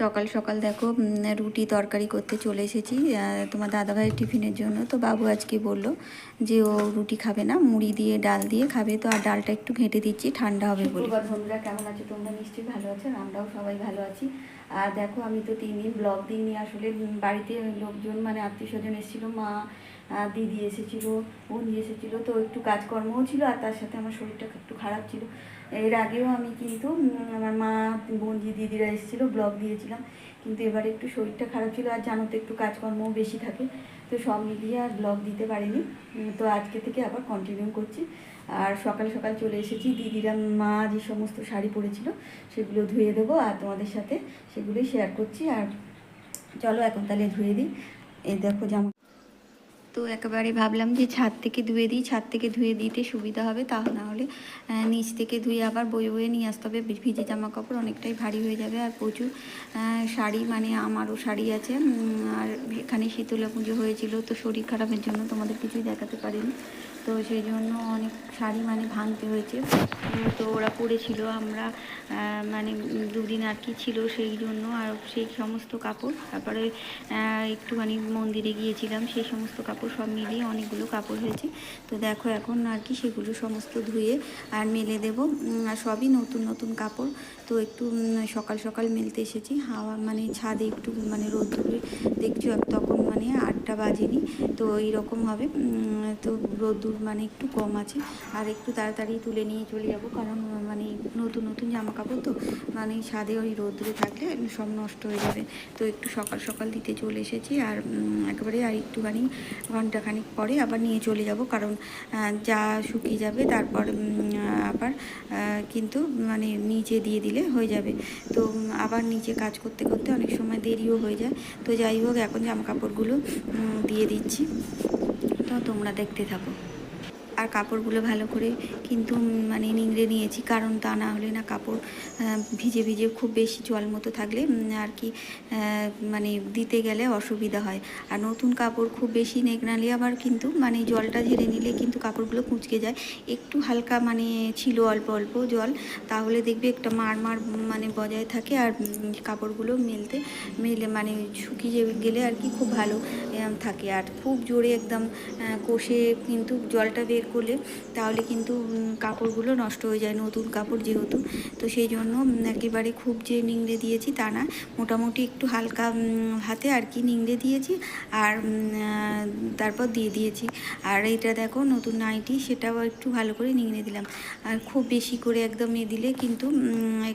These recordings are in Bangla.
সকাল সকাল দেখো রুটি তরকারি করতে চলে এসেছি। তোমার দাদাভাইয়ের টিফিনের জন্য, তো বাবু আজকে বলল যে ও রুটি খাবে না, মুড়ি দিয়ে, ডাল দিয়ে খাবে, তো আর ডালটা একটু ঘেঁটে দিচ্ছি, ঠান্ডা হবে বলে। বন্ধুরা, কেমন আছো তোমরা? নিশ্চয়ই ভালো আছো আমরাও সবাই ভালো আছি। আর দেখো, আমি তো তিন দিন ব্লগ দিইনি, আসলে বাড়িতে লোকজন মানে আত্মীয় স্বজন এসেছিল, মা দিদি এসেছিল, বোন এসেছিল, তো একটু কাজকর্মও ছিল আর তার সাথে আমার শরীরটা একটু খারাপ ছিল। এর আগেও আমি কিন্তু আমার মা বোনজি দিদিরা এসেছিল ব্লগ দিয়েছিলাম, কিন্তু এবারে একটু শরীরটা খারাপ ছিল আর জানো তো একটু কাজকর্মও বেশি থাকে, তো সব মিলিয়ে আর ব্লগ দিতে পারিনি। তো আজকে থেকে আবার কন্টিনিউ করছি। আর সকাল সকাল চলে এসেছি, দিদিরা, মা যে সমস্ত শাড়ি পরেছিল, সেগুলো ধুয়ে দেবো আর তোমাদের সাথে সেগুলোই শেয়ার করছি। আর চলো এখন তাহলে ধুয়ে দিই। এই দেখো জামা তো একেবারে ভাবলাম যে ছাদ থেকে ধুয়ে দিই, ছাদ থেকে ধুয়ে দিতে সুবিধা হবে, তা না হলে নিচ থেকে ধুয়ে আবার বয়ে বয়ে নিয়ে আসতে হবে। ভিজে জামা কাপড় অনেকটাই ভারী হয়ে যাবে আর প্রচুর শাড়ি মানে আমারও শাড়ি আছে আর এখানে শীতলা পুজো হয়েছিল, তো শরীর খারাপের জন্য তোমাদের কিছুই দেখাতে পারিনি। তো সেই জন্য অনেক শাড়ি মানে ভাঙতে হয়েছে। তো ওরা পরেছিল, আমরা মানে দুদিন আর কি ছিল সেই জন্য আর সেই সমস্ত কাপড়। তারপরে একটুখানি মন্দিরে গিয়েছিলাম, সেই সমস্ত কাপড় সব মিলিয়ে অনেকগুলো কাপড় হয়েছে। তো দেখো এখন আর কি সেগুলো সমস্ত ধুয়ে আর মেলে দেব। আর সবই নতুন নতুন কাপড়। তো একটু সকাল সকাল মেলতে এসেছি। হাওয়া মানে ছাদে একটু মানে রোদ্দুরে দেখছ তখন মানে আটটা বাজেনি। তো এইরকম হবে। তো রোদ্দুর মানে একটু কম আছে। আর একটু তাড়াতাড়ি তুলে নিয়ে চলে যাব, কারণ মানে নতুন নতুন জামা কাপড় তো মানে ছাদে ওই রোদ্রে থাকলে সব নষ্ট হয়ে যাবে। তো একটু সকাল সকাল দিতে চলে এসেছি, আর একেবারে আর একটুখানি, ঘন্টাখানিক পরে আবার নিয়ে চলে যাব, কারণ যা শুকিয়ে যাবে তারপর আবার কিন্তু মানে নিচে দিয়ে দিলে হয়ে যাবে। তো আবার নিচে কাজ করতে করতে অনেক সময় দেরিও হয়ে যায়। তো যাই হোক, এখন জামা কাপড়গুলো দিয়ে দিচ্ছি। তো তোমরা দেখতে থাকো। আর কাপড়গুলো ভালো করে কিন্তু মানে নিংড়ে নিয়েছি। কারণ তা না হলে না কাপড় ভিজে ভিজে খুব বেশি জল মতো থাকলে আর কি মানে দিতে গেলে অসুবিধা হয়। আর নতুন কাপড় খুব বেশি নেগনালে আবার কিন্তু মানে জলটা ঝেড়ে নিলে কিন্তু কাপড়গুলো কুঁচকে যায়। একটু হালকা মানে ছিল অল্প অল্প জল, তাহলে দেখবে একটা মার মার মানে বজায় থাকে আর কাপড়গুলো মেলতে, মেলে মানে শুকিয়ে গেলে আর কি খুব ভালো থাকে। আর খুব জোরে একদম কষে কিন্তু জলটা বের করলে তাহলে কিন্তু কাপড়গুলো নষ্ট হয়ে যায়, নতুন কাপড় যেহেতু। তো সেই জন্য একেবারে খুব যে নিংড়ে দিয়েছি তা না, মোটামুটি একটু হালকা হাতে আর কি নিংড়ে দিয়েছি আর তারপর দিয়ে দিয়েছি। আর এটা দেখো, নতুন নাইটি, সেটাও একটু ভালো করে নিংড়ে দিলাম। আর খুব বেশি করে একদম এ দিলে কিন্তু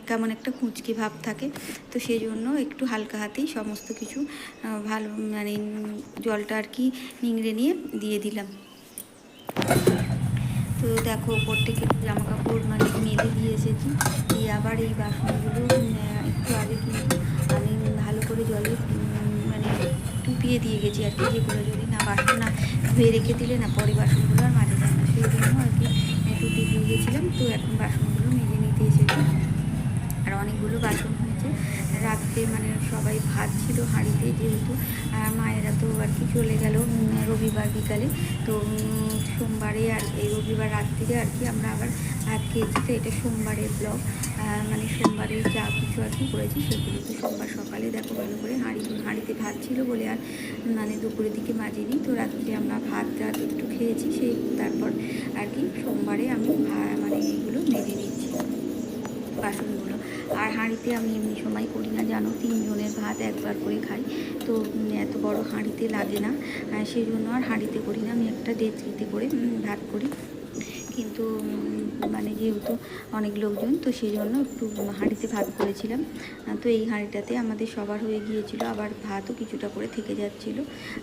কেমন একটা কুঁচকি ভাব থাকে। তো সেই জন্য একটু হালকা হাতেই সমস্ত কিছু ভালো মানে জলটা আর কি নিংড়ে নিয়ে দিয়ে দিলাম। তো দেখো ওপর থেকে জামা কাপড় মানে মেলে দিয়ে এসেছি। দিয়ে আবার এই বাসনগুলো একটু আগে কিন্তু আমি ভালো করে জলে মানে টুপিয়ে দিয়ে গেছি আর কি যেগুলো যদি না বাসন না ধুয়ে রেখে দিলে না পরে বাসনগুলো আর মাঝে যায় না। সেই জন্য আর কি, টুপি দিয়ে গেছিলাম। তো এখন বাসনগুলো মেজে নিতে এসেছি আর অনেকগুলো বাসন হয়েছে। রাত্রে মানে সবাই ভাত ছিল হাঁড়িতে যেহেতু মায়েরা তো আর কি চলে গেল রবিবার বিকালে। তো সোমবারে আর এই রবিবার রাত্রিরে আর কি আমরা আবার ভাত খেয়েছি। তো এটা সোমবারের ব্লগ। মানে সোমবারে যা কিছু আর কি করেছি সেগুলো তো সোমবার সকালে দেখো ভালো করে হাঁড়ি, হাঁড়িতে ভাত ছিল বলে আর মানে দুপুরের দিকে মাজিনি। তো রাত্রে আমরা ভাত রাত একটু খেয়েছি সেই, তারপর আর কি সোমবারে আমি মানে এইগুলো মেজে নিচ্ছি। বাসনগুলো। আর হাঁড়িতে আমি এমনি সময় করি না, জানো? তিনজনের ভাত একবার করে খাই। তো এত বড় হাঁড়িতে লাগে না। সেই জন্য আর হাঁড়িতে করি না। আমি একটা ডেচকিতে করে ভাত করি। কিন্তু মানে যেহেতু অনেক লোকজন, তো সেই জন্য একটু হাঁড়িতে ভাত করেছিলাম। তো এই হাঁড়িটাতে আমাদের সবার হয়ে গিয়েছিল, আবার ভাতও কিছুটা করে থেকে যাচ্ছিল।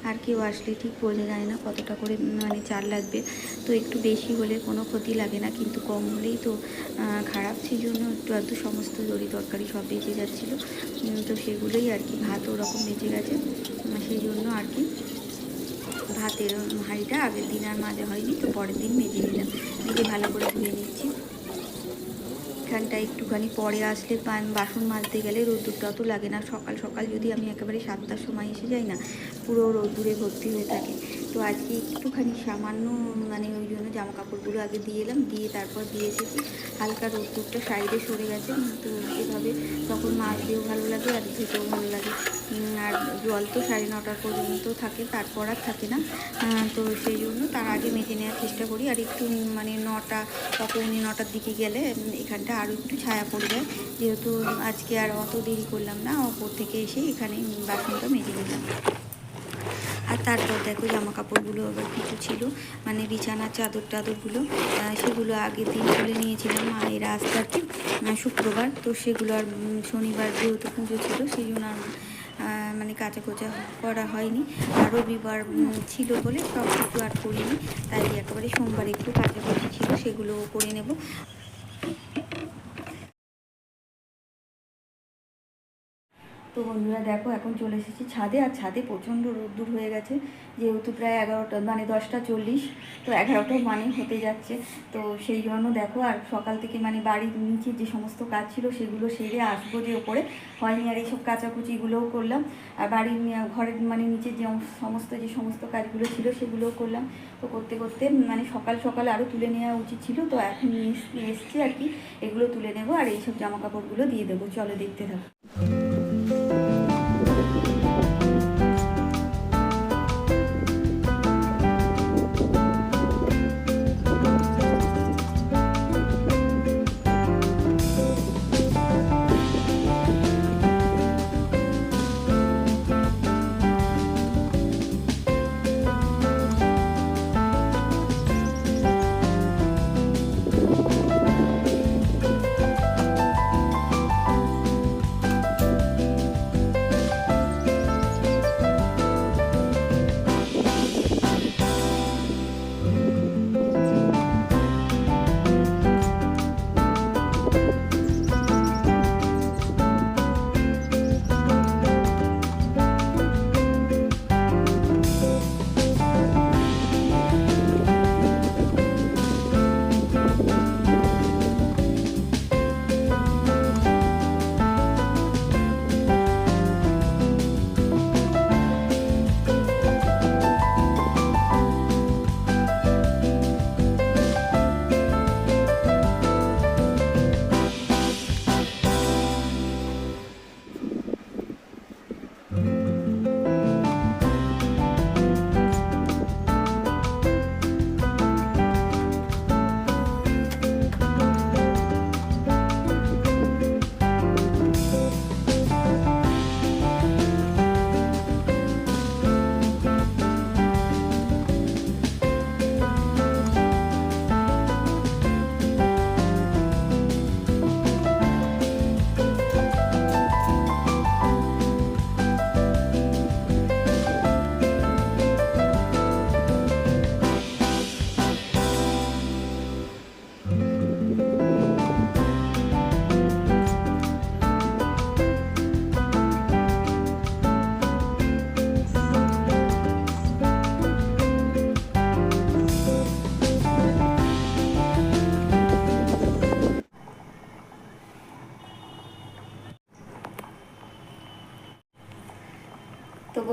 আর কেউ আসলে ঠিক বোঝা যায় না কতটা করে মানে চাল লাগবে। তো একটু বেশি হলে কোনো ক্ষতি লাগে না, কিন্তু কম হলেই তো খারাপ। সেই জন্য একটু আধটু সমস্ত দড়ি তরকারি সব বেঁচে যাচ্ছিল। তো সেগুলোই আর কি ভাত ওরকম বেঁচে গেছে। সেই জন্য আর কি। ভাতের হাঁড়িটা আগের দিন আর মাজা হয়নি, তো পরের দিন মেজে নিলাম। মেজে ভালো করে ধুয়ে নিচ্ছি। এখানটা একটুখানি পরে আসলে পা- বাসন মাজতে গেলে রোদ্দুরটা অত লাগে না। সকাল সকাল যদি আমি একেবারে সাতটার সময় এসে যাই না, পুরো রোদ্দুরে ভর্তি হয়ে থাকে। তো আজকে একটুখানি সামান্য মানে ওই জন্য জামা কাপড়গুলো আগে দিয়ে এলাম, দিয়ে তারপর দিয়ে এসেছি। হালকা রোদ্দুরটা সাইডে সরে গেছে, তো এভাবে তখন মাজতেও ভালো লাগে আর ধুতেও ভালো লাগে। আর জল তো সাড়ে নটার পর্যন্ত থাকে, তারপর আর থাকে না। তো সেই জন্য তার আগে মেজে নেওয়ার চেষ্টা করি। আর একটু মানে নটা বা পৌনে নটার দিকে গেলে এখানটা আরও একটু ছায়া পড়ে যায়। যেহেতু আজকে আর অত দেরি করলাম না, ওপর থেকে এসে এখানে বাসনটা মেজে নিলাম। আর তারপর দেখো জামা কাপড়গুলো আবার কিছু ছিল মানে বিছানার চাদর টাদরগুলো সেগুলো আগের দিন তুলে নিয়েছিলাম মায়ের আর শুক্রবার। তো সেগুলো আর শনিবার যেহেতু পুজো ছিল, সেই জন্য আর কাঁচা কোচা করা হয়নি। আর রবিবার ছিল বলে সব কিছু আর করিনি। তাই একেবারে সোমবার একটু কাঁচা কাচাকুচি ছিল সেগুলো করে নেব। তো বন্ধুরা দেখো, এখন চলে এসেছি ছাদে, আর ছাদে প্রচণ্ড রোদ্দুর হয়ে গেছে, যেহেতু প্রায় এগারোটা মানে দশটা চল্লিশ, তো এগারোটা মানে হতে যাচ্ছে। তো সেই জন্য দেখো, আর সকাল থেকে মানে বাড়ির নিচে যে সমস্ত কাজ ছিল, সেগুলো সেরে আসব যে ওপরে। হয়নি আর এইসব কাচাকুচিগুলোও করলাম। আর বাড়ির ঘরের মানে নিচে যে সমস্ত যে সমস্ত কাজগুলো ছিল, সেগুলোও করলাম। তো করতে করতে মানে সকাল সকাল আরও তুলে নেওয়া উচিত ছিল, তো এখন এস- এসছি আর কি, এগুলো তুলে নেব, আর এইসব জামা কাপড়গুলো দিয়ে দেবো। চলো দেখতে থাকো।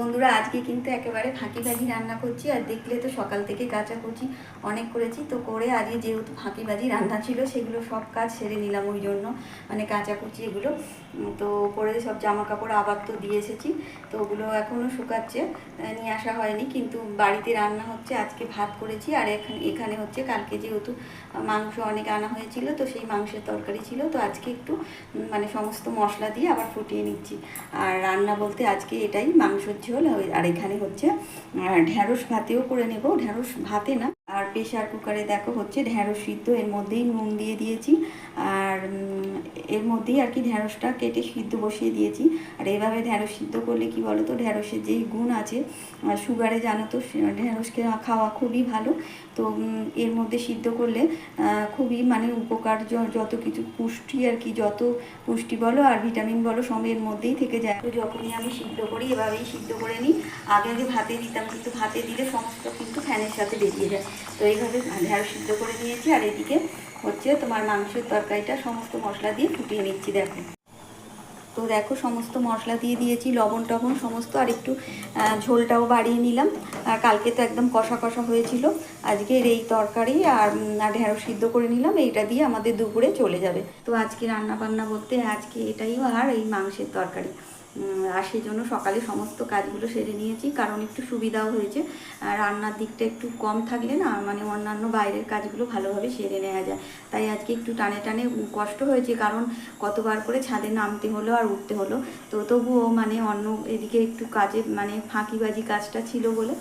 বন্ধুরা, আজকে কিন্তু একেবারে ফাঁকি ভাজি রান্না করছি, আর দেখলে তো সকাল থেকে কাঁচা কুচি অনেক করেছি। তো করে আজকে যেহেতু ফাঁকি ভাজি রান্না ছিল, সেগুলো সব কাজ সেরে নিলাম ওই জন্য মানে কাঁচা কুচি এগুলো। তো করে সব জামা কাপড় আবার তো দিয়ে এসেছি, তো ওগুলো এখনও শুকাচ্ছে নিয়ে আসা হয়নি, কিন্তু বাড়িতে রান্না হচ্ছে, আজকে ভাত করেছি, আর এখানে এখানে হচ্ছে কালকে যেহেতু মাংস অনেক আনা হয়েছিল, তো সেই মাংসের তরকারি ছিল, তো আজকে একটু মানে সমস্ত মশলা দিয়ে আবার ফুটিয়ে নিচ্ছি। আর রান্না বলতে আজকে এটাই, মাংসের ওই- আর এখানে হচ্ছে ঢ্যাঁড়স ভাতেও করে নেব। ঢ্যাঁড়স ভাতে না আর প্রেশার কুকারে দেখো হচ্ছে ঢ্যাঁড়স সিদ্ধ, এর মধ্যেই নুন দিয়ে দিয়েছি। আর এর মধ্যেই আর কি ঢ্যাঁড়সটা কেটে সিদ্ধ বসিয়ে দিয়েছি। আর এভাবে ঢ্যাঁড়স সিদ্ধ করলে কি বলো তো ঢ্যাঁড়সের যেই গুণ আছে সুগারে জানো তো ঢ্যাঁড়সকে খাওয়া খুবই ভালো। তো এর মধ্যে সিদ্ধ করলে খুবই মানে উপকার যত কিছু পুষ্টি আর কি, যত পুষ্টি বলো আর ভিটামিন বলো, সব এর মধ্যেই থেকে যায়। তো যখনই আমি সিদ্ধ করি, এভাবেই সিদ্ধ করে নিই। আগে আগে ভাতে দিতাম, কিন্তু ভাতে দিলে সমস্ত কিন্তু ফ্যানের সাথে বেরিয়ে যায়। তো এইভাবে ঢেঁড়স সিদ্ধ করে নিয়েছি, আর এদিকে হচ্ছে তোমার মাংসের তরকারিটা সমস্ত মশলা দিয়ে ফুটিয়ে নিচ্ছি, দেখো। তো দেখো, সমস্ত মশলা দিয়ে দিয়েছি, লবণ টবণ সমস্ত, আর একটু ঝোলটাও বাড়িয়ে নিলাম। কালকে তো একদম কষা কষা হয়েছিল আজকের এই তরকারি আর ঢেঁড়স সিদ্ধ করে নিলাম, এইটা দিয়ে আমাদের দুপুরে চলে যাবে। তো আজকে রান্না বান্না বলতে আজকে এটাই আর এই মাংসের তরকারি। আর সেই জন্য সকালে সমস্ত কাজগুলো সেরে নিয়েছি, কারণ একটু সুবিধাও হয়েছে। রান্নার দিকটা একটু কম থাকলে না মানে অন্যান্য বাইরের কাজগুলো ভালোভাবে সেরে নেওয়া যায়। তাই আজকে একটু টানে টানে কষ্ট হয়েছে, কারণ কতবার করে ছাদে নামতে হলো আর উঠতে হলো। তো তবুও মানে অন্য এদিকে একটু কাজে মানে ফাঁকিবাজি কাজটা ছিল বলে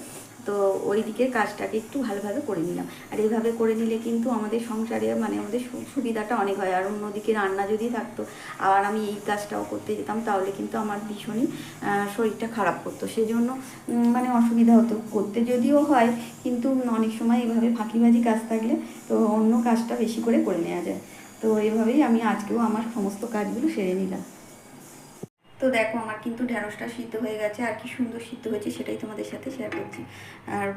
তো ওই দিকের কাজটাকে একটু ভালোভাবে করে নিলাম। আর এইভাবে করে নিলে কিন্তু আমাদের সংসারে মানে আমাদের সুবিধাটা অনেক হয়। আর অন্যদিকে রান্না যদি থাকতো আর আমি এই কাজটাও করতে যেতাম, তাহলে কিন্তু আমার ভীষণই শরীরটা খারাপ করতো। সেই জন্য মানে অসুবিধা হতো। করতে যদিও হয়, কিন্তু অনেক সময় এভাবে ফাঁকিবাজি কাজ থাকলে তো অন্য কাজটা বেশি করে করে নেওয়া যায়। তো এভাবেই আমি আজকেও আমার সমস্ত কাজগুলো সেরে নিলাম। তো দেখো, আমার কিন্তু ঢ্যাঁড়সটা সিদ্ধ হয়ে গেছে, আর কি সুন্দর সিদ্ধ হয়েছে সেটাই তোমাদের সাথে শেয়ার করছি। আর